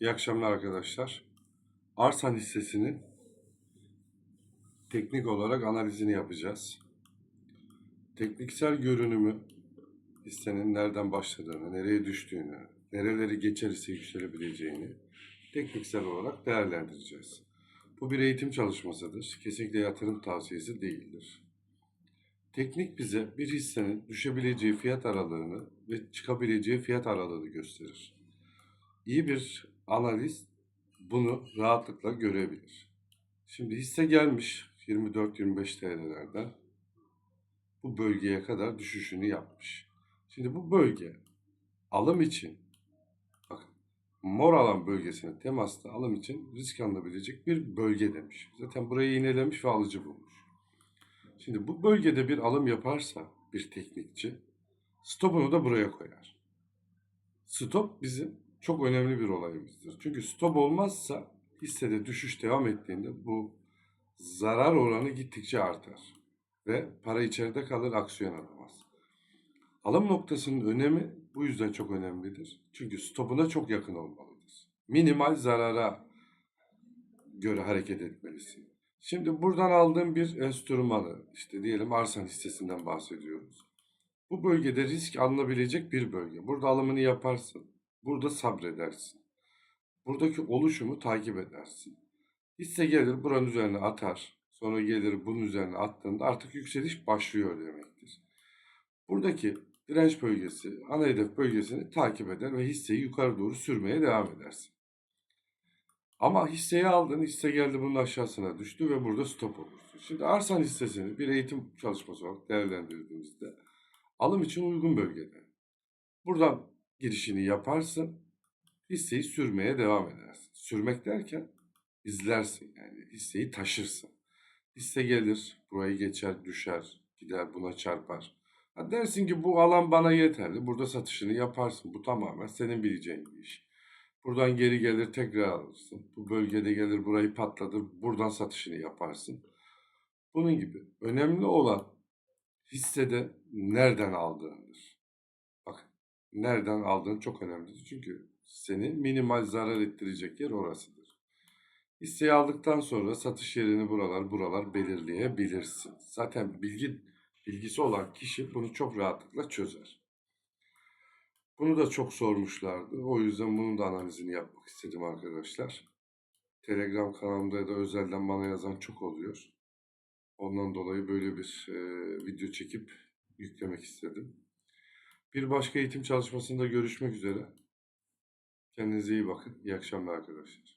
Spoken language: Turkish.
İyi akşamlar arkadaşlar. Arsan hissesinin teknik olarak analizini yapacağız. Tekniksel görünümü, hissenin nereden başladığını, nereye düştüğünü, nereleri geçerse yükselebileceğini tekniksel olarak değerlendireceğiz. Bu bir eğitim çalışmasıdır. Kesinlikle yatırım tavsiyesi değildir. Teknik bize bir hissenin düşebileceği fiyat aralığını ve çıkabileceği fiyat aralığını gösterir. İyi bir analiz bunu rahatlıkla görebilir. Şimdi hisse gelmiş 24-25 TL'lerden bu bölgeye kadar düşüşünü yapmış. Şimdi bu bölge alım için bakın mor alan bölgesine temasta alım için risk alınabilecek bir bölge demiş. Zaten burayı iğnelemiş ve alıcı bulmuş. Şimdi bu bölgede bir alım yaparsa bir teknikçi stopunu da buraya koyar. Stop bizim çok önemli bir olayımızdır. Çünkü stop olmazsa hissede düşüş devam ettiğinde bu zarar oranı gittikçe artar ve para içeride kalır aksiyon alamaz. Alım noktasının önemi bu yüzden çok önemlidir. Çünkü stopuna çok yakın olmalıdır. Minimal zarara göre hareket etmelisin. Şimdi buradan aldığım bir enstrümanı, işte diyelim Arsan hissesinden bahsediyoruz. Bu bölgede risk alınabilecek bir bölge. Burada alımını yaparsın. Burada sabredersin. Buradaki oluşumu takip edersin. Hisse gelir buranın üzerine atar. Sonra gelir bunun üzerine attığında artık yükseliş başlıyor demektir. Buradaki direnç bölgesi, ana hedef bölgesini takip eder ve hisseyi yukarı doğru sürmeye devam edersin. Ama hisseyi aldın, hisse geldi bunun aşağısına düştü ve burada stop olursun. Şimdi Arsan hissesini bir eğitim çalışması olarak değerlendirdiğimizde alım için uygun bölgede. Buradan girişini yaparsın, hisseyi sürmeye devam edersin. Sürmek derken izlersin yani hisseyi taşırsın. Hisse gelir, burayı geçer, düşer, gider buna çarpar. Ha dersin ki bu alan bana yeterli. Burada satışını yaparsın. Bu tamamen senin bileceğin bir iş. Buradan geri gelir tekrar alırsın. Bu bölgede gelir burayı patlatır. Buradan satışını yaparsın. Bunun gibi. Önemli olan hissede nereden aldığındır. Nereden aldığın çok önemlidir. Çünkü seni minimal zarar ettirecek yer orasıdır. Hisseyi aldıktan sonra satış yerini buralar buralar belirleyebilirsin. Zaten bilgi bilgisi olan kişi bunu çok rahatlıkla çözer. Bunu da çok sormuşlardı. O yüzden bunun da analizini yapmak istedim arkadaşlar. Telegram kanalımda da özelden bana yazan çok oluyor. Ondan dolayı böyle bir e, video çekip yüklemek istedim. Bir başka eğitim çalışmasında görüşmek üzere. Kendinize iyi bakın. İyi akşamlar arkadaşlar.